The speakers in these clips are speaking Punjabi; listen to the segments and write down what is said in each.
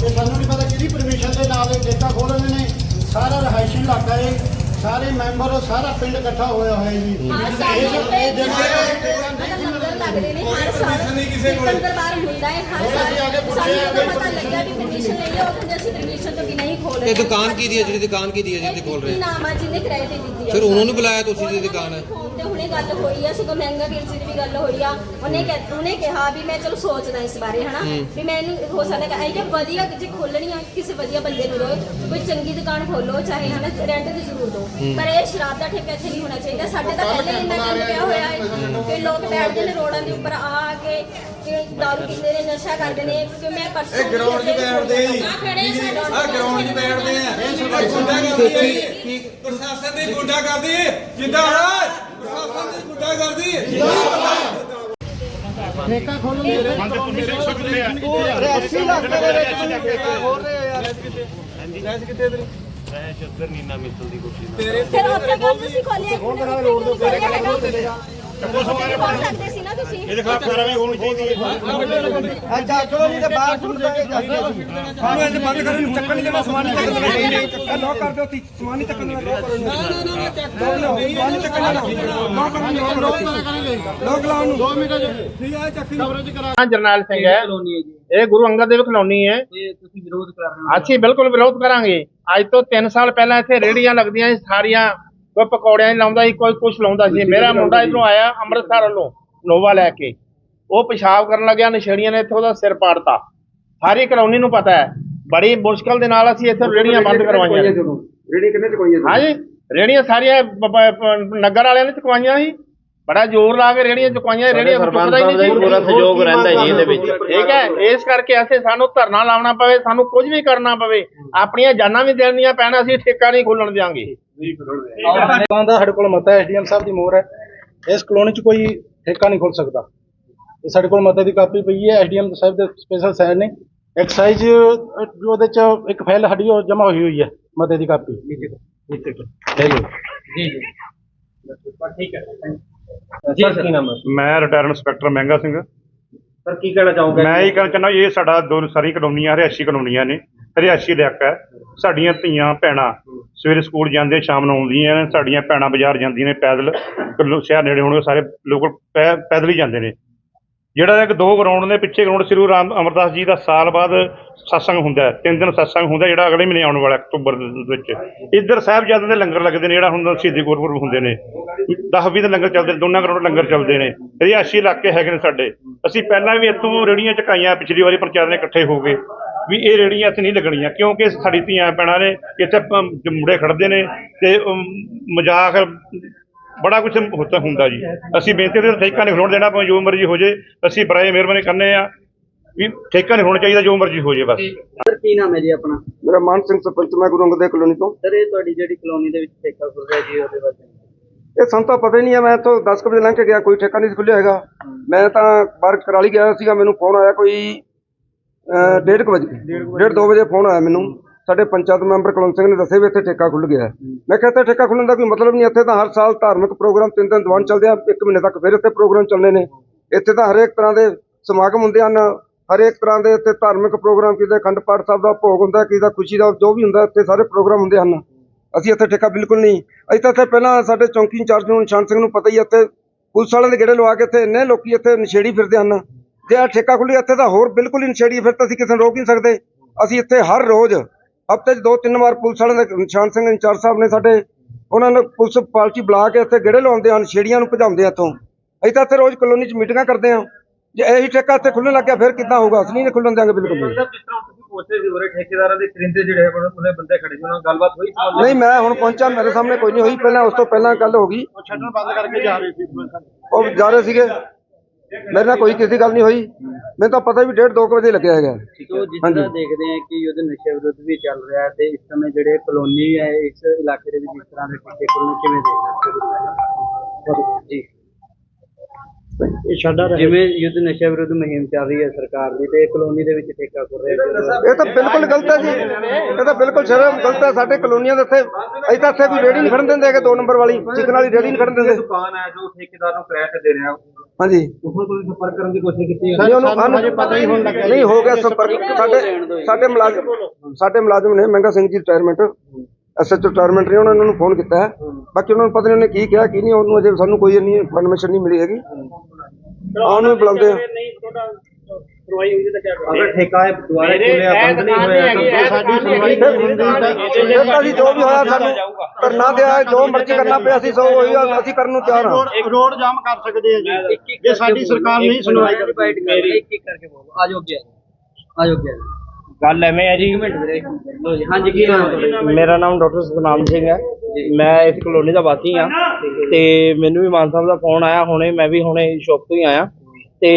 ਤੇ ਸਾਨੂੰ ਨਹੀਂ ਪਤਾ ਕਿਹਦੀ ਪਰਮਿਸ਼ਨ ਦੇ ਨਾਲ ਇਹ ਠੇਕਾ ਖੋਲ੍ਹਦੇ ਨੇ। ਸਾਰਾ ਰਹਾਇਸ਼ੀ ਇਲਾਕਾ ਹੈ ਸਾਰੇ ਮੈਂਬਰ ਸਾਰਾ ਪਿੰਡ ਇਕੱਠਾ ਹੋਇਆ ਹੋਇਆ ਜੀ। ਇਹ ਇਹ ਲੱਗਦੇ ਨੇ ਹਰ ਸਾਲ ਕੀਰਤਨ ਦਰਬਾਰ ਹੁੰਦਾ ਹੈ ਹਰ ਸਾਲ ਸਾਨੂੰ ਜਦੋਂ ਪਤਾ ਲੱਗਿਆ ਵੀ ਪਰਮਿਸ਼ਨ ਲਈ ਹੈ ਕਹਿੰਦੇ ਅਸੀਂ ਪਰਮਿਸ਼ਨ ਤੋਂ ਬਿਨਾਂ ਹੀ ਖੋਲ ਰਹੇ ਇਹ ਦੁਕਾਨ ਕੀ ਦੀ ਹੈ ਜਿਹੜੀ ਦੁਕਾਨ ਕੀ ਦੀ ਹੈ ਜਿਹਦੀ ਖੋਲ ਰਹੇ ਨਾਮ ਆ ਜਿਹਨੇ ਕਿਰਾਏ ਤੇ ਦਿੱਤੀ ਆ? ਫਿਰ ਉਹਨਾਂ ਨੂੰ ਬੁਲਾਇਆ ਤੁਸੀਂ ਦੀ ਦੁਕਾਨ। ਹੈ ਫੋਨ ਤੇ ਹੁਣੇ ਗੱਲ ਹੋਈ ਆ ਸਗੋਂ ਮਹਿੰਗਾ ਵੀਰ ਜੀ ਦੀ ਵੀ ਗੱਲ ਹੋਈ ਆ। ਉਹਨੇ ਕਹਿ ਉਹਨੇ ਕਿਹਾ ਵੀ ਮੈਂ ਚਲੋ ਸੋਚਦਾ ਇਸ ਬਾਰੇ ਹਨਾ? ਵੀ ਮੈਨੂੰ ਹੋ ਸਕਦਾ ਇਹ ਕਿ ਵਧੀਆ ਜੇ ਖੋਲਣੀ ਆ ਕਿਸੇ ਵਧੀਆ ਬੰਦੇ ਨੂੰ ਦੋ ਕੋਈ ਚੰਗੀ ਦੁਕਾਨ ਖੋਲੋ ਚਾਹੇ ਹਨਾ ਰੈਂਟ ਤੇ ਜ਼ਰੂਰ ਦੋ ਪਰ ਇਹ ਸ਼ਰਾਬ ਦਾ ਠੇਕਾ ਇੱਥੇ ਨਹੀਂ ਹੋਣਾ ਚਾਹੀਦਾ। ਸਾਡੇ ਤਾਂ ਪਹਿਲੇ ਹੀ ਇੰਨਾ ਕੰਮ ਪਿਆ ਹੋਇਆ ਹੈ ਕਿ ਲੋਕ ਬੈਠਦੇ ਨੇ ਰੋਡਾਂ ਦੇ ਉੱਪਰ ਆ ਕੇ ਕਿ ਦਾਰੂ ਪੀਂਦੇ ਨੇ ਨਸ਼ਾ ਕਰਦੇ ਨੇ ਕਿ ਮੈਂ ਪਰਸੋਂ ਇਹ ਗਰਾਊਂਡ 'ਚ ਬੈਠਦੇ ਜੀ। ਆ ਖੜੇ ਆ ਆ ਗਰਾਊਂਡ 'ਚ ਬੈਠਦੇ ਆ। ਗੁੰਡਾ ਕਰਦੀ ਹੈ ਪ੍ਰਸ਼ਾਸਨ ਦੀ ਗੁੰਡਾ ਕਰਦੀ ਹੈ ਜਿੱਦਾਂ ਪ੍ਰਸ਼ਾਸਨ ਦੀ ਗੁੰਡਾ ਕਰਦੀ ਹੈ ਠੇਕਾ ਖੋਲ੍ਹਣ ਦੇ ਰੈਸੀ ਲੱਗਦੇ ਦੇ ਵਿੱਚ ਠੇਕਾ ਖੋਲ ਰਹੇ ਯਾਰ। ਫਿਰ ਉੱਥੇ ਕੱਲ ਤੁਸੀਂ ਖੋਲਿਆ ਤਾਂ ਰੋਡ ਦੇ ਉੱਤੇ ਰੋਡ ਤੇ ਖੋਲ ਸਕਦੇ ਸੀ ਨਾ ਤੁਸੀਂ। ਅੱਛਾ ਚਲੋ ਜੀ ਤੇ ਬਾਹਰ ਸੁਣ ਜਾਗੇ ਜਾਂਦੇ ਸੀ ਸਾਨੂੰ ਇਹ ਬੰਦ ਕਰਨ ਨੂੰ ਚੱਕਣ ਨਹੀਂ ਦੇਣਾ ਸਮਾਨ ਨਹੀਂ ਚੱਕਣ ਦੇਣਾ ਇਹ ਲੋਕ ਕਰ ਦਿਓ ਤੀ ਸਮਾਨ ਨਹੀਂ ਚੱਕਣ ਦੇਣਾ ਲੋਕ ਕਰੋ ਨਾ ਨਾ ਨਾ ਸਮਾਨ ਨਹੀਂ ਚੱਕਣ ਦੇਣਾ ਲੋਕ ਕਰਨ ਲੋਕ ਲੋਕ ਲੋਕ ਲਾਉਣ ਨੂੰ 2 ਮਿੰਟ ਠੀਕ ਹੈ ਚੱਕੀ। ਹਾਂ ਜਰਨੈਲ ਸਿੰਘ ਹੈ। ਇਹ ਗੁਰੂ ਅੰਗਦ ਦੇਵ ਕਲੋਨੀ ਹੈ। ਤੁਸੀਂ ਵਿਰੋਧ ਕਰ ਰਹੇ ਅਸੀਂ ਬਿਲਕੁਲ ਵਿਰੋਧ ਕਰਾਂਗੇ। ਅੱਜ ਤੋਂ 3 ਸਾਲ ਪਹਿਲਾਂ ਇੱਥੇ ਰੇੜੀਆਂ ਲੱਗਦੀਆਂ ਸੀ ਸਾਰੀਆਂ ਕੋਈ ਪਕੌੜਿਆਂ ਨਹੀਂ ਲਾਉਂਦਾ ਸੀ ਕੋਈ ਕੁਝ ਲਾਉਂਦਾ ਸੀ। ਮੇਰਾ ਮੁੰਡਾ ਇਧਰੋਂ ਆਇਆ ਅੰਮ੍ਰਿਤਸਰ ਵੱਲੋਂ ਨੋਵਾ ਲੈ ਕੇ। ਉਹ ਪਿਸ਼ਾਬ ਕਰਨ ਲੱਗਿਆ ਨਸ਼ੇੜੀਆਂ ਨੇ ਇੱਥੇ ਉਹਦਾ ਸਿਰ ਪਾੜਤਾ। ਸਾਰੀ ਕਲੋਨੀ ਨੂੰ ਪਤਾ ਹੈ ਬੜੀ ਮੁਸ਼ਕਲ ਦੇ ਨਾਲ ਅਸੀਂ ਇੱਥੇ ਰੇੜੀਆਂ ਬੰਦ ਕਰਵਾਈਆਂ। ਰੇੜੀ ਕਿੰਨੇ ਚੁਕਾਈਏ ਹਾਂਜੀ ਰੇੜੀਆਂ ਸਾਰੀਆਂ ਨਗਰ ਵਾਲਿਆਂ ਨੇ ਚੁਕਵਾਈਆਂ ਸੀ। ਬੜਾ ਜ਼ੋਰ ਲਾ ਕੇ ਰੇੜੀਆਂ ਚੁਕਵਾਈਆਂ ਰੇੜੀਆਂ ਚੁੱਕਦਾ ਹੀ ਨਹੀਂ ਸੀ। ਪੂਰਾ ਸਹਿਯੋਗ ਰਹਿੰਦਾ ਜੀ ਇਹਦੇ ਵਿੱਚ। ਠੀਕ ਹੈ ਇਸ ਕਰਕੇ ਅਸੀਂ ਸਾਨੂੰ ਧਰਨਾ ਲਾਉਣਾ ਪਵੇ ਸਾਨੂੰ ਕੁਝ ਵੀ ਕਰਨਾ ਪਵੇ। ਆਪਣੀਆਂ ਜਾਨਾਂ ਵੀ ਦੇਣੀਆਂ ਪੈਣ ਅਸੀਂ ਠੇਕਾ ਨਹੀਂ ਖੋਲਣ ਦਿਆਂਗੇ। ਦੁਕਾਨ ਦਾ ਸਾਡੇ ਕੋਲ ਮਤ ਐਸਡੀਐਮ ਸਾਹਿਬ ਦੀ ਮੋਹਰ ਹੈ। ਇਸ ਕਲੋਨੀ 'ਚ ਕੋਈ ਠੇਕਾ ਨਹੀਂ ਖੋਲ ਸਕਦਾ। ਇਹ ਸਾਡੇ ਕੋਲ ਮਤੇ ਦੀ ਕਾਪੀ ਪਈ ਹੈ ਐਸਡੀਐਮ ਸਾਹਿਬ ਦੇ ਸਪੈਸ਼ਲ ਸਾਈਨ ਨੇ। ਐਕਸਾਈਜ਼ ਉਹਦੇ 'ਚ ਇੱਕ ਫਾਈਲ ਸਾਡੀ ਉਹ ਜਮ੍ਹਾਂ ਹੋਈ ਹੋਈ ਹੈ ਮਤੇ ਦੀ ਕਾਪੀ। ਜੀ ਹੈ ਮੈਂ ਰਿਟਾਇਰ ਇੰਸਪੈਕਟਰ ਮਹਿੰਗਾ ਸਿੰਘ। ਸਰ ਕੀ ਕਹਿਣਾ ਚਾਹੋਗੇ? ਮੈਂ ਇਹ ਕਹਿਣਾ ਚਾਹੁੰਦਾ ਇਹ ਸਾਡਾ ਦੋ ਸਾਰੀ ਕਲੋਨੀਆਂ ਰਿਹਾਇਸ਼ੀ ਕਲੋਨੀਆਂ ਨੇ। ਰਿਹਾਇਸ਼ੀ ਇਲਾਕਾ ਹੈ। ਸਾਡੀਆਂ ਧੀਆਂ, ਭੈਣਾਂ ਸਵੇਰੇ ਸਕੂਲ ਜਾਂਦੇ, ਸ਼ਾਮ ਨੂੰ ਆਉਂਦੀਆਂ ਨੇ। ਸਾਡੀਆਂ ਭੈਣਾਂ ਬਾਜ਼ਾਰ ਜਾਂਦੀਆਂ ਨੇ, ਪੈਦਲ ਕਿਲੋ ਸ਼ਹਿਰ ਨੇੜੇ ਹੋਣਗੇ, ਸਾਰੇ ਲੋਕ ਪੈ- ਪੈਦਲ ਹੀ ਜਾਂਦੇ ਨੇ। ਜਿਹੜਾ ਇੱਕ ਦੋ ਗਰਾਊਂਡ ਨੇ, ਪਿੱਛੇ ਗਰਾਊਂਡ ਸ੍ਰੀ ਗੁਰੂ ਰਾਮ, ਅਮਰਦਾਸ ਜੀ ਦਾ ਸਾਲ ਬਾਅਦ ਸਤਸੰਗ ਹੁੰਦਾ ਹੈ। ਤਿੰਨ ਦਿਨ ਸਤਸੰਗ ਹੁੰਦਾ ਜਿਹੜਾ ਅਗਲੇ ਮਹੀਨੇ ਆਉਣ ਵਾਲਾ ਅਕਤੂਬਰ ਦੇ ਵਿੱਚ। ਇੱਧਰ ਸਾਹਿਬਜ਼ਾਦਿਆਂ ਦੇ ਲੰਗਰ ਲੱਗਦੇ ਨੇ, ਜਿਹੜਾ ਹੁਣ ਸ਼ਹੀਦੀ ਗੁਰਪੁਰਬ ਹੁੰਦੇ ਨੇ। 10 20 ਦੇ ਲੰਗਰ ਚੱਲਦੇ ਨੇ, ਦੋਨਾਂ ਗਰਾਊਂਡ ਲੰਗਰ ਚੱਲਦੇ ਨੇ। ਰਿਹਾਇਸ਼ੀ ਇਲਾਕੇ ਹੈਗੇ ਨੇ ਸਾਡੇ। ਅਸੀਂ ਪਹਿਲਾਂ ਵੀ ਇੱਥੋਂ ਰੇੜੀਆਂ ਚਕਾਈਆਂ ਪਿਛਲੀ ਵਾਰੀ ਪੰਚਾਇਤ ਨੇ ਇਕੱਠੇ ਹੋ ਗਏ। ਵੀ ਇਹ ਰੇੜੀਆਂ ਇੱਥੇ ਨਹੀਂ ਲੱਗਣੀਆਂ ਕਿਉਂਕਿ ਸਾਡੀ ਧੀਆਂ ਭੈਣਾਂ ਨੇ ਇੱਥੇ ਮੁੰਡੇ ਖੜਦੇ ਨੇ ਤੇ ਮਜ਼ਾਕ ਬੜਾ ਕੁਝ ਹੁੰਦਾ ਜੀ। ਅਸੀਂ ਬੇਨਤੀ ਤੇ ਠੇਕਾ ਨਹੀਂ ਹੋਣ ਦੇਣਾ ਭਾਵੇਂ ਜੋ ਮਰਜ਼ੀ ਹੋ ਜੇ ਅਸੀਂ ਬਰਾਏ ਮਿਹਰਬਾਨੀ ਕਰਨੇ ਆ ਵੀ ਠੇਕਾ ਨਹੀਂ ਹੋਣਾ ਚਾਹੀਦਾ ਜੋ ਮਰਜ਼ੀ ਹੋ ਜੇ ਬਸ। ਸਰ ਕੀ ਨਾਮ ਹੈ ਜੀ ਆਪਣਾ? ਮੇਰਾ ਮਾਨ ਸਿੰਘ ਸਰਪੰਚ ਮੈਂ ਗੁਰੂ ਅੰਗਦ ਦੇਵ ਕਲੋਨੀ ਤੋਂ। ਸਰ ਇਹ ਤੁਹਾਡੀ ਜਿਹੜੀ ਕਲੋਨੀ ਦੇ ਵਿੱਚ ਠੇਕਾ ਖੁੱਲ ਰਿਹਾ ਜੀ ਉਹਦੇ ਬਾਰੇ। ਇਹ ਸਾਨੂੰ ਤਾਂ ਪਤਾ ਹੀ ਨਹੀਂ ਹੈ ਮੈਂ ਇੱਥੋਂ 10 ਕੁ ਵਜੇ ਲੰਘ ਕੇ ਗਿਆ ਕੋਈ ਠੇਕਾ ਨਹੀਂ ਖੁੱਲਿਆ ਹੈਗਾ। ਮੈਂ ਤਾਂ ਬਾਹਰ ਕਰਾਲੀ ਗਿਆ ਸੀਗਾ ਮੈਨੂੰ ਫੋਨ ਆਇਆ ਕੋਈ ਡੇਢ ਕੁ ਵਜੇ, ਡੇਢ ਦੋ ਵਜੇ ਫੋਨ ਆਇਆ ਮੈਨੂੰ। ਸਾਡੇ ਪੰਚਾਇਤ ਮੈਂਬਰ ਕੁਲਵੰਤ ਸਿੰਘ ਨੇ ਦੱਸਿਆ ਵੀ ਇੱਥੇ ਠੇਕਾ ਖੁੱਲ ਗਿਆ ਮੈਂ ਕਿਹਾ, ਇੱਥੇ ਠੇਕਾ ਖੁੱਲਣ ਦਾ ਕੋਈ ਮਤਲਬ ਨਹੀਂ, ਇੱਥੇ ਤਾਂ ਹਰ ਸਾਲ ਧਾਰਮਿਕ ਪ੍ਰੋਗਰਾਮ ਤਿੰਨ ਦਿਨ ਦੀਵਾਨ ਚੱਲਦੇ ਆ, ਇੱਕ ਮਹੀਨੇ ਤੱਕ ਫਿਰ ਇੱਥੇ ਪ੍ਰੋਗਰਾਮ ਚੱਲਣੇ ਨੇ। ਇੱਥੇ ਤਾਂ ਹਰੇਕ ਤਰ੍ਹਾਂ ਦੇ ਸਮਾਗਮ ਹੁੰਦੇ ਹਨ, ਹਰੇਕ ਤਰ੍ਹਾਂ ਦੇ ਇੱਥੇ ਧਾਰਮਿਕ ਪ੍ਰੋਗਰਾਮ, ਕਿਤੇ ਖੰਡ ਪਾਠ ਸਾਹਿਬ ਦਾ ਭੋਗ ਹੁੰਦਾ ਕਿਸੇ ਦਾ ਖੁਸ਼ੀ ਦਾ ਜੋ ਵੀ ਹੁੰਦਾ, ਇੱਥੇ ਸਾਰੇ ਪ੍ਰੋਗਰਾਮ ਹੁੰਦੇ ਹਨ। ਅਸੀਂ ਇੱਥੇ ਠੇਕਾ ਬਿਲਕੁਲ ਨਹੀਂ। ਅਸੀਂ ਤਾਂ ਇੱਥੇ ਪਹਿਲਾਂ ਸਾਡੇ ਚੌਂਕੀ ਇੰਚਾਰਜ ਨੂੰ, ਨਿਸ਼ਾਨ ਸਿੰਘ ਨੂੰ ਪਤਾ ਹੀ ਹੈ ਇੱਥੇ ਪੁਲਿਸ ਵਾਲਿਆਂ ਦੇ ਗੇੜੇ ਲਵਾ ਕੇ ਇੱਥੇ ਇੰਨੇ ਲੋਕੀ ਇੱਥੇ ਨਸ਼ੇੜੀ ਫਿਰਦੇ ਹਨ। ਜੇ ਆ ਠੇਕਾ ਖੁੱਲੀ ਇੱਥੇ ਤਾਂ ਹੋਰ ਬਿਲਕੁਲ ਹੀ ਨਸ਼ੇੜੀ ਫਿਰ ਤਾਂ ਅਸੀਂ ਕਿਸੇ ਨੂੰ ਰੋਕ ਨਹੀਂ ਸਕਦੇ। ਅਸੀਂ ਇੱਥੇ ਹਰ ਰੋਜ਼ ਹਫ਼ਤੇ 'ਚ ਦੋ ਤਿੰਨ ਵਾਰ ਪੁਲਿਸ ਵਾਲਿਆਂ ਦੇ ਨਿਸ਼ਾਨ ਸਿੰਘ ਇੰਚਾਰਜ ਸਾਹਿਬ ਨੇ ਸਾਡੇ ਉਹਨਾਂ ਨੇ ਪੁਲਿਸ ਪਾਰਟੀ ਬੁਲਾ ਕੇ ਇੱਥੇ ਗੇੜੇ ਲਵਾਉਂਦੇ ਹਨ ਨਸ਼ੇੜੀਆਂ ਨੂੰ ਭਜਾਉਂਦੇ ਆ ਇੱਥੋਂ। ਅਸੀਂ ਤਾਂ ਇੱਥੇ ਰੋਜ਼ ਕਲੋਨੀ 'ਚ ਮੀਟਿੰਗਾਂ ਕਰਦੇ ਹਾਂ ਜੇ ਇਹੀ ਠੇਕਾ ਇੱਥੇ ਖੁੱਲਣ ਲੱਗਿਆ ਫਿਰ ਕਿੱਦਾਂ ਹੋਊਗਾ? ਅਸੀਂ ਨਹੀਂ ਖੁੱਲਣ ਦਿਆਂਗੇ ਬਿਲਕੁਲ ਠੇਕੇਦਾਰਾਂ ਦੇ ਕਰਿੰਦੇ ਜਿਹੜੇ ਉਹਨੇ ਬੰਦੇ ਖੜੇ ਉਹਨਾਂ ਨਾਲ ਗੱਲਬਾਤ ਹੋਈ ਨਹੀਂ ਮੈਂ ਹੁਣ ਪਹੁੰਚਾ ਮੇਰੇ ਸਾਹਮਣੇ ਕੋਈ ਨਹੀਂ ਹੋਈ। ਪਹਿਲਾਂ ਉਸ ਤੋਂ ਪਹਿਲਾਂ ਗੱਲ ਹੋ ਗਈ। ਛੱਡਣ ਬੰਦ ਕਰਕੇ ਜਾ ਰਹੇ ਸੀ। ਉਹ ਜਾ ਰਹੇ ਸੀਗੇ। ਮੇਰੇ ਨਾਲ ਕੋਈ ਕਿਸੇ ਦੀ ਗੱਲ ਨਹੀਂ ਹੋਈ। ਮੈਨੂੰ ਤਾਂ ਪਤਾ ਵੀ ਡੇਢ ਦੋ ਕੁ ਵਜੇ ਲੱਗਿਆ ਹੈਗਾ। ਤੋ ਜਿਸ ਤਰ੍ਹਾਂ ਦੇਖਦੇ ਹਾਂ ਕਿ ਯੁੱਧ ਨਸ਼ੇ ਵਿਰੁੱਧ ਵੀ ਚੱਲ ਰਿਹਾ ਹੈ ਤੇ ਇਸ ਸਮੇਂ ਜਿਹੜੇ ਕਲੋਨੀ ਹੈ ਇਸ ਇਲਾਕੇ ਦੇ ਵਿੱਚ ਇਸ ਤਰ੍ਹਾਂ ਦੇ ਠੇਕੇ ਖੁੱਲ੍ਹਣੇ ਕਿਵੇਂ ਦੇਖਦੇ ਹੋ? ਜੀ। ਇਹ ਸਾਡਾ ਜਿਵੇਂ ਯੁੱਧ ਨਸ਼ੇ ਵਿਰੁੱਧ ਮੁਹਿੰਮ ਚੱਲ ਰਹੀ ਹੈ ਸਰਕਾਰ ਦੀ ਤੇ ਕਲੋਨੀ ਦੇ ਵਿੱਚ ਠੇਕਾ ਖੁੱਲ ਰਿਹਾ ਇਹ ਤਾਂ ਬਿਲਕੁਲ ਗਲਤ ਹੈ ਜੀ। ਇਹ ਤਾਂ ਬਿਲਕੁਲ ਸ਼ਰਮ ਗਲਤ ਹੈ। ਸਾਡੇ ਕਲੋਨੀਆਂ ਦੇ ਇੱਥੇ ਅਸੀਂ ਤਾਂ ਇੱਥੇ ਕੋਈ ਰੇੜੀ ਨਹੀਂ ਖੜਨ ਦਿੰਦੇ ਹੈਗੇ ਦੋ ਨੰਬਰ ਵਾਲੀ ਚਿਕਨ ਵਾਲੀ ਰੇੜੀ ਨਹੀਂ ਖੜਨ ਦਿੰਦੇ। ਦੁਕਾਨ ਹੈ ਜੋ ਠੇਕੇਦਾਰ ਨੂੰ ਕਿਰਾਏ ਤੇ ਦੇ ਰਿਹਾ। ਹਾਂਜੀ। ਉਸਨੂੰ ਤੁਸੀਂ ਸੰਪਰਕ ਕਰਨ ਦੀ ਕੋਸ਼ਿਸ਼ ਕੀਤੀ ਨਹੀਂ ਉਹਨੂੰ ਸਾਨੂੰ ਪਤਾ ਹੀ ਹੁਣ ਲੱਗਾ ਨਹੀਂ ਹੋ ਗਿਆ ਸੰਪਰਕ। ਸਾਡੇ ਸਾਡੇ ਮੁਲਾਜ਼ਮ ਸਾਡੇ ਮੁਲਾਜ਼ਮ ਨੇ ਮਹਿੰਗਾ Singh ji retirement SHO retirement ਨੇ ਉਹਨਾਂ ਨੇ ਉਹਨੂੰ ਫੋਨ ਕੀਤਾ ਹੈ। ਬਾਕੀ ਉਹਨਾਂ ਨੂੰ ਪਤਾ ਨਹੀਂ ਉਹਨੇ ਕੀ ਕਿਹਾ ਕੀ ਨਹੀਂ ਉਹਨੂੰ ਅਜੇ ਸਾਨੂੰ ਕੋਈ ਇੰਨੀ ਇਨਫੋਰਮੇਸ਼ਨ ਨਹੀਂ ਮਿਲੀ ਹੈਗੀ। ਉਹਨੂੰ ਵੀ ਬੁਲਾਉਂਦੇ ਆ। ਅਗਰ ਠੇਕਾ ਹੈ ਦੁਆਰਾ ਖੋਲਿਆ ਬੰਦ ਨਹੀਂ ਹੋਇਆ ਤਾਂ ਸਾਡੀ ਸੁਣਵਾਈ ਨਹੀਂ ਹੁੰਦੀ ਤਾਂ ਅਸੀਂ ਜੋ ਵੀ ਹੋਇਆ ਸਾਨੂੰ ਕਰਨਾ ਪਿਆ ਜੋ ਮਰਜ਼ੀ ਕਰਨਾ ਪਿਆ ਅਸੀਂ ਸੋ ਉਹੀ ਅਸੀਂ ਕਰਨ ਨੂੰ ਤਿਆਰ ਹਾਂ। ਰੋਡ ਰੋਡ ਜਾਮ ਕਰ ਸਕਦੇ ਆ ਜੀ। ਜੇ ਸਾਡੀ ਸਰਕਾਰ ਨਹੀਂ ਸੁਣਵਾਈ ਕਰਦੀ। ਮੇਰੀ ਇੱਕ ਇੱਕ ਕਰਕੇ ਬੋਲੋ। ਆਜੋ ਅੱਗੇ ਆਜੋ ਅੱਗੇ ਆਜੋ ਗੱਲ ਐਵੇਂ ਹੈ ਜੀ। ਇੱਕ ਮਿੰਟ ਵੀਰੇ। ਲਓ ਜੀ ਹਾਂਜੀ ਕੀ ਨਾਮ ਹੈ ਤੁਹਾਡਾ? ਮੇਰਾ ਨਾਮ ਡਾਕਟਰ ਸਤਨਾਮ ਸਿੰਘ ਹੈ। ਮੈਂ ਇਸ ਕਲੋਨੀ ਦਾ ਵਾਸੀ ਹਾਂ। ਤੇ ਮੈਨੂੰ ਵੀ ਮਾਨ ਸਾਹਿਬ ਦਾ ਫੋਨ ਆਇਆ ਹੁਣੇ ਮੈਂ ਵੀ ਹੁਣੇ ਸ਼ੌਪ ਤੋਂ ਹੀ ਆਇਆ। ਤੇ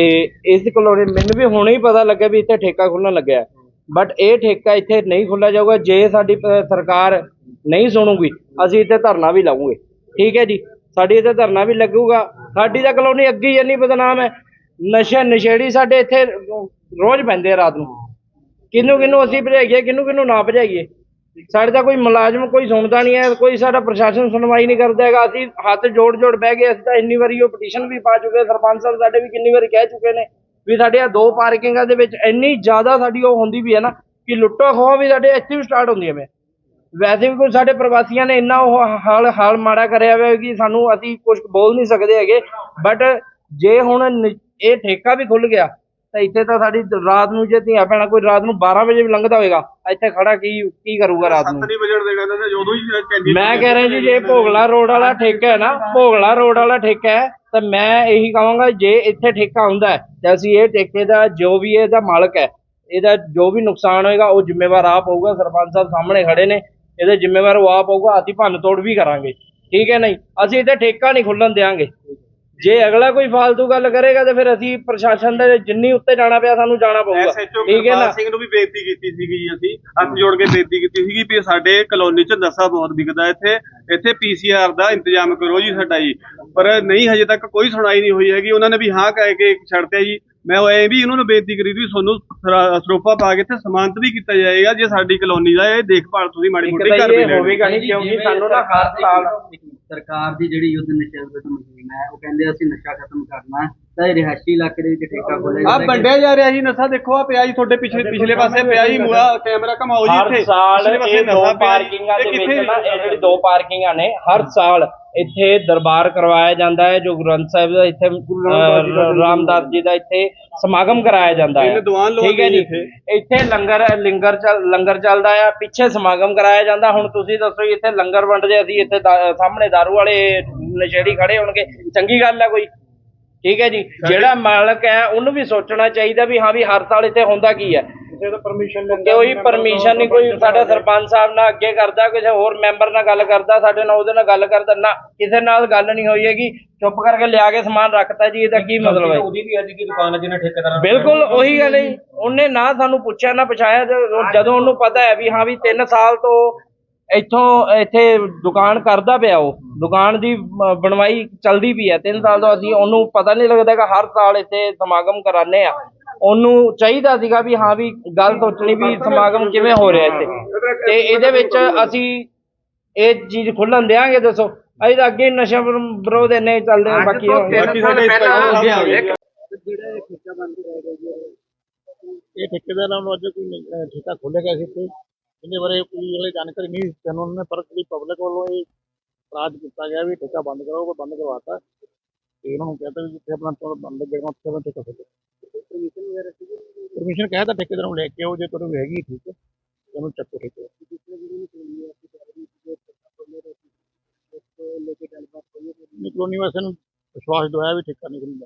ਇਸ ਕਲੋਨੀ ਮੈਨੂੰ ਵੀ ਹੁਣੇ ਹੀ ਪਤਾ ਲੱਗਿਆ ਵੀ ਇੱਥੇ ਠੇਕਾ ਖੁੱਲਣ ਲੱਗਿਆ ਬਟ ਇਹ ਠੇਕਾ ਇੱਥੇ ਨਹੀਂ ਖੁੱਲਿਆ ਜਾਊਗਾ ਜੇ ਸਾਡੀ ਅ, ਸਰਕਾਰ ਨਹੀਂ ਸੁਣੂਗੀ ਅਸੀਂ ਇੱਥੇ ਧਰਨਾ ਵੀ ਲਾਉਂਗੇ ਠੀਕ ਹੈ ਜੀ? ਸਾਡੀ ਇੱਥੇ ਧਰਨਾ ਵੀ ਲੱਗੂਗਾ। ਸਾਡੀ ਤਾਂ ਕਲੋਨੀ ਅੱਗੇ ਹੀ ਇੰਨੀ ਬਦਨਾਮ ਹੈ। ਨਸ਼ੇ ਨਸ਼ੇੜੀ ਸਾਡੇ ਇੱਥੇ ਰੋਜ਼ ਪੈਂਦੇ ਆ ਰਾਤ ਨੂੰ। ਕਿਹਨੂੰ ਕਿਹਨੂੰ ਅਸੀਂ ਭਜਾਈਏ ਕਿਹਨੂੰ ਕਿਹਨੂੰ ਨਾ ਭਜਾਈਏ? ਸਾਡੇ ਤਾਂ ਕੋਈ ਮੁਲਾਜ਼ਮ ਕੋਈ ਸੁਣਦਾ ਨਹੀਂ ਹੈ, ਕੋਈ ਸਾਡਾ ਪ੍ਰਸ਼ਾਸਨ ਸੁਣਵਾਈ ਨਹੀਂ ਕਰਦਾ ਹੈਗਾ। ਅਸੀਂ ਹੱਥ ਜੋੜ ਜੋੜ ਬਹਿ ਗਏ, ਅਸੀਂ ਤਾਂ ਇੰਨੀ ਵਾਰੀ ਉਹ ਪਟੀਸ਼ਨ ਵੀ ਪਾ ਚੁੱਕੇ, ਸਰਪੰਚ ਸਾਹਿਬ ਸਾਡੇ ਵੀ ਕਿੰਨੀ ਵਾਰੀ ਕਹਿ ਚੁੱਕੇ ਨੇ ਵੀ ਸਾਡੇ ਆ ਦੋ ਪਾਰਕਿੰਗਾਂ ਦੇ ਵਿੱਚ ਇੰਨੀ ਜ਼ਿਆਦਾ ਸਾਡੀ ਉਹ ਹੁੰਦੀ ਵੀ ਹੈ ਨਾ ਕਿ ਲੁੱਟੋ ਖੋਹ ਵੀ ਸਾਡੇ ਇੱਥੇ ਵੀ ਸਟਾਰਟ ਹੁੰਦੀ ਹੈ ਮੈਂ ਵੈਸੇ ਵੀ ਕੋਈ ਸਾਡੇ ਪ੍ਰਵਾਸੀਆਂ ਨੇ ਇੰਨਾ ਉਹ ਹਾਲ ਹਾਲ ਮਾੜਾ ਕਰਿਆ ਹੋਇਆ ਕਿ ਸਾਨੂੰ ਅਸੀਂ ਕੁਝ ਬੋਲ ਨਹੀਂ ਸਕਦੇ ਹੈਗੇ। ਬਟ ਜੇ ਹੁਣ ਨ- ਇਹ ਠੇਕਾ ਵੀ ਖੁੱਲ ਗਿਆ ਤਾਂ ਇੱਥੇ ਤਾਂ ਸਾਡੀ ਰਾਤ ਨੂੰ ਜੇ ਧੀਆਂ ਭੈਣਾਂ ਕੋਈ ਰਾਤ ਨੂੰ 12 ਵਜੇ ਵੀ ਲੰਘਦਾ ਹੋਏਗਾ ਇੱਥੇ ਖੜਾ ਕੀ ਕੀ ਕਰੂਗਾ ਰਾਤ ਨੂੰ? ਨਹੀਂ ਵਜਣ ਦੇਣਾ ਇਹਨਾਂ ਨੇ ਜਦੋਂ ਹੀ ਕੈਂਡੀ ਮੈਂ ਕਹਿ ਰਿਹਾ ਜੀ ਜੇ ਭੋਗਲਾ ਰੋਡ ਵਾਲਾ ਠੇਕਾ ਹੈ ਨਾ ਭੋਗਲਾ ਰੋਡ ਵਾਲਾ ਠੇਕਾ ਹੈ ਤਾਂ ਮੈਂ ਇਹੀ ਕਹਾਂਗਾ ਜੇ ਇੱਥੇ ਠੇਕਾ ਹੁੰਦਾ ਹੈ ਤਾਂ ਅਸੀਂ ਇਹ ਠੇਕੇ ਦਾ ਜੋ ਵੀ ਇਹਦਾ ਮਾਲਕ ਹੈ ਇਹਦਾ ਜੋ ਵੀ ਨੁਕਸਾਨ ਹੋਏਗਾ ਉਹ ਜ਼ਿੰਮੇਵਾਰ ਆਪ ਹੋਊਗਾ ਸਰਪੰਚ ਸਾਹਿਬ ਸਾਹਮਣੇ ਖੜੇ ਨੇ ਇਹਦੇ ਜ਼ਿੰਮੇਵਾਰ ਉਹ ਆਪ ਹੋਊਗਾ ਅਸੀਂ ਭੰਨ ਤੋੜ ਵੀ ਕਰਾਂਗੇ। ਠੀਕ ਹੈ ਨਹੀਂ? ਅਸੀਂ ਇੱਥੇ ਠੇਕਾ ਨਹੀਂ ਖੁੱਲਣ ਦੇਵਾਂਗੇ ਜੇ ਅਗਲਾ ਕੋਈ ਫालतू ਗੱਲ ਕਰੇਗਾ ਤੇ ਫਿਰ ਅਸੀਂ ਪ੍ਰਸ਼ਾਸਨ ਦੇ ਜਿੰਨੀ ਉੱਤੇ ਜਾਣਾ ਪਿਆ ਸਾਨੂੰ ਜਾਣਾ ਪਊਗਾ। ਐਸਐਚਓ ਠੀਕ ਹੈ ਨਾ? ਸਿੰਘ ਨੂੰ ਵੀ ਬੇਨਤੀ ਕੀਤੀ ਸੀਗੀ ਜੀ ਅਸੀਂ ਹੱਥ ਜੋੜ ਕੇ ਬੇਨਤੀ ਕੀਤੀ ਸੀਗੀ ਵੀ ਸਾਡੇ ਕਲੋਨੀ 'ਚ ਨਸ਼ਾ ਬਹੁਤ ਵਿਕਦਾ ਇੱਥੇ ਇੱਥੇ ਪੀਸੀਆਰ ਦਾ ਇੰਤਜ਼ਾਮ ਕਰੋ ਜੀ ਸਾਡਾ ਜੀ। ਪਰ ਨਹੀਂ ਹਜੇ ਤੱਕ ਕੋਈ ਸੁਣਾਈ ਨਹੀਂ ਹੋਈ ਹੈਗੀ ਉਹਨਾਂ ਨੇ ਵੀ ਹਾਂ ਕਹਿ ਕੇ ਛੱਡਤੇ ਜੀ। ਮੈਂ ਉਹ ਐ ਵੀ ਉਹਨਾਂ ਨੂੰ ਬੇਨਤੀ ਕਰੀ ਵੀ ਤੁਹਾਨੂੰ ਸਰਾ- ਸਰੋਪਾ ਪਾ ਕੇ ਇੱਥੇ ਸਮਾਨਤ ਵੀ ਕੀਤਾ ਜਾਏਗਾ ਜੇ ਸਾਡੀ ਕਲੋਨੀ ਦਾ ਇਹ ਦੇਖਭਾਲ ਤੁਸੀਂ ਮਾੜੀ ਮੋਟੀ ਕਰ ਵੀ ਇਹ ਲੈਣੀ। ਹੋਵੇਗਾ ਨਹੀਂ ਕਿਉਂਕਿ ਸਾਨੂੰ ਨਾ ਹਰ ਸਾਲ ਸਰਕਾਰ ਦੀ ਜਿਹੜੀ ਯੁੱਧ ਨਸ਼ਾ ਵਿਰੁੱਧ ਮੁਹਿੰਮ ਹੈ ਉਹ ਕਹਿੰਦੇ ਅਸੀਂ ਨਸ਼ਾ ਖਤਮ ਕਰਨਾ ਤਾਂ ਇਹ ਰਿਹਾਇਸ਼ੀ ਇਲਾਕੇ ਦੇ ਵਿੱਚ ਠੇਕਾ ਖੋਲਿਆ ਆ ਜਾਂਦਾ ਹੈ ਵੰਡਿਆ ਜਾ ਰਿਹਾ ਜੀ ਨਸ਼ਾ ਦੇਖੋ ਆ ਪਿਆ ਜੀ ਤੁਹਾਡੇ ਪਿਛਲੇ ਪਿਛਲੇ ਪਾਸੇ ਪਿਆ ਜੀ ਮੂਆ ਕੈਮਰਾ ਘਮਾਓ ਜੀ ਹਰ ਇੱਥੇ। ਸਾਲ ਪਿਛਲੇ ਪਾਸੇ ਇਹ ਦੋ ਨਸ਼ਾ ਪਿਆ ਜੀ। ਪਾਰਕਿੰਗਾਂ ਦੇ ਇਹ ਵਿੱਚ ਕਿੱਥੇ ਨਾ ਇਹ ਜਿਹੜੀ ਦੋ ਪਾਰਕਿੰਗਾਂ ਨੇ ਹਰ ਸਾਲ ਇੱਥੇ ਦਰਬਾਰ ਕਰਵਾਇਆ ਜਾਂਦਾ ਹੈ ਜੋ ਗ੍ਰੰਥ ਸਾਹਿਬ ਦਾ ਇੱਥੇ ਰਾਮਦਾਸ ਜੀ ਦਾ ਇੱਥੇ ਸਮਾਗਮ ਕਰਾਇਆ ਜਾਂਦਾ ਹੈ। ਠੀਕ ਹੈ ਜੀ। ਇੱਥੇ। ਲੰਗਰ ਲੰਗਰ ਚੱਲ ਲੰਗਰ ਚੱਲਦਾ ਆ ਪਿੱਛੇ ਸਮਾਗਮ ਕਰਾਇਆ ਜਾਂਦਾ। ਹੁਣ ਤੁਸੀਂ ਦੱਸੋ ਜੀ ਇੱਥੇ ਲੰਗਰ ਵੰਡਦੇ ਅਸੀਂ ਇੱਥੇ ਸਾਹਮਣੇ ਦਾਰੂ ਵਾਲੇ ਨਸ਼ੇੜੀ ਖੜੇ ਹੋਣਗੇ। ਚੰਗੀ ਗੱਲ ਹੈ ਕੋਈ? ਠੀਕ ਹੈ ਜੀ ਜਿਹੜਾ ਮਾਲਕ ਹੈ ਉਹਨੂੰ ਵੀ ਸੋਚਣਾ ਚਾਹੀਦਾ ਵੀ ਹਾਂ ਵੀ ਹਰ ਸਾਲ ਇੱਥੇ ਹੁੰਦਾ ਕੀ ਹੈ। ਕਿਸੇ ਦਾ ਪਰਮਿਸ਼ਨ ਕੋਈ ਪਰਮਿਸ਼ਨ ਨਹੀਂ ਕੋਈ ਸਾਡਾ ਸਰਪੰਚ ਸਾਹਿਬ ਨਾਲ ਅੱਗੇ ਕਰਦਾ ਕਿਸੇ ਹੋਰ ਮੈਂਬਰ ਨਾਲ ਗੱਲ ਕਰਦਾ ਸਾਡੇ ਨਾਲ ਉਹਦੇ ਨਾਲ ਗੱਲ ਕਰਦਾ ਨਾ ਕਿਸੇ ਨਾਲ ਗੱਲ ਨਹੀਂ ਹੋਈ ਹੈਗੀ। ਚੁੱਪ ਕਰਕੇ ਲਿਆ ਕੇ ਸਮਾਨ ਰੱਖਤਾ ਜੀ ਇਹਦਾ ਕੀ ਮਤਲਬ ਹੈ? ਉਹਦੀ ਵੀ ਅੱਜ ਕੀ ਦੁਕਾਨ ਹੈ ਜਿਹਨੇ ਠੇਕੇਦਾਰਾਂ ਬਿਲਕੁਲ ਉਹੀ ਗੱਲ ਹੈ ਜੀ। ਉਹਨੇ ਨਾ ਸਾਨੂੰ ਪੁੱਛਿਆ ਨਾ ਪਛਾਇਆ ਜਦੋਂ ਉਹਨੂੰ ਪਤਾ ਹੈ ਵੀ ਹਾਂ ਵੀ 3 ਸਾਲ ਤੋਂ ਇੱਥੋਂ ਇੱਥੇ ਦੁਕਾਨ ਕਰਦਾ ਪਿਆ ਉਹ। ਦੁਕਾਨ ਦੀ ਬਣਵਾਈ ਚਲਦੀ ਪਈ ਹੈ। 3 ਸਾਲ ਤੋਂ ਅਸੀਂ ਉਹਨੂੰ ਪਤਾ ਨਹੀਂ ਲੱਗਦਾ ਕਿ ਹਰ ਸਾਲ ਇੱਥੇ ਸਮਾਗਮ ਕਰਾਣੇ ਆ ਉਹਨੂੰ ਚਾਹੀਦਾ ਸੀਗਾ ਵੀ ਹਾਂ ਵੀ ਗੱਲ ਸੋਚਣੀ ਵੀ ਸਮਾਗਮ ਕਿਵੇਂ ਹੋ ਰਿਹਾ ਇੱਥੇ। ਤੇ ਇਹਦੇ ਵਿੱਚ ਅਸੀਂ ਇਹ ਚੀਜ਼ ਖੁੱਲਣ ਦੇਾਂਗੇ ਦੱਸੋ। ਅਸੀਂ ਤਾਂ ਅੱਗੇ ਨਸ਼ਾ ਵਿਰੋ- ਵਿਰੋਧ ਇੰਨੇ ਚੱਲਦੇ ਆ ਬਾਕੀ ਸਾਡੇ ਇਹ ਠੇਕੇਦਾਰਾਂ ਨੂੰ ਅੱਜ ਕੋਈ ਠੇਕਾ ਸੀ ਇੱਥੇ? ਇਹਦੇ ਬਾਰੇ ਕੋਈ ਹਲੇ ਜਾਣਕਾਰੀ ਨਹੀਂ ਦਿੱਤੀ ਉਹਨਾਂ ਨੇ ਪਰ ਜਿਹੜੀ ਪਬਲਿਕ ਵੱਲੋਂ ਇਹ ਇਤਰਾਜ਼ ਕੀਤਾ ਗਿਆ ਵੀ ਠੇਕਾ ਬੰਦ ਕਰੋ ਉਹ ਬੰਦ ਕਰਵਾਤਾ। ਤੇ ਉਹਨਾਂ ਨੂੰ ਕਹਿੰਦਾ ਵੀ ਜਿੱਥੇ ਆਪਣਾ ਤੋਂ ਬੰਦ ਕਰਨਾ ਉੱਥੇ ਆਪਣਾ ਠੇਕਾ ਖੋਲ੍ਹੋ ਪਰਮਿਸ਼ਨ ਵਗੈਰਾ ਸੀ ਪਰਮਿਸ਼ਨ ਕਹਿਤਾ ਠੇਕੇਦਾਰ ਨੂੰ ਲੈ ਕੇ ਆਓ ਜੇ ਤੁਹਾਨੂੰ ਹੈਗੀ ਠੀਕ ਹੈ ਉਹਨੂੰ ਚੱਕੋ ਠੇਕੇ ਨਹੀਂ ਕਲੋਨੀ ਵਾਸੀਆਂ ਨੂੰ ਵਿਸ਼ਵਾਸ ਦਵਾਇਆ ਵੀ ਠੇਕਾ ਨਹੀਂ ਖੁੱਲ੍ਹਦਾ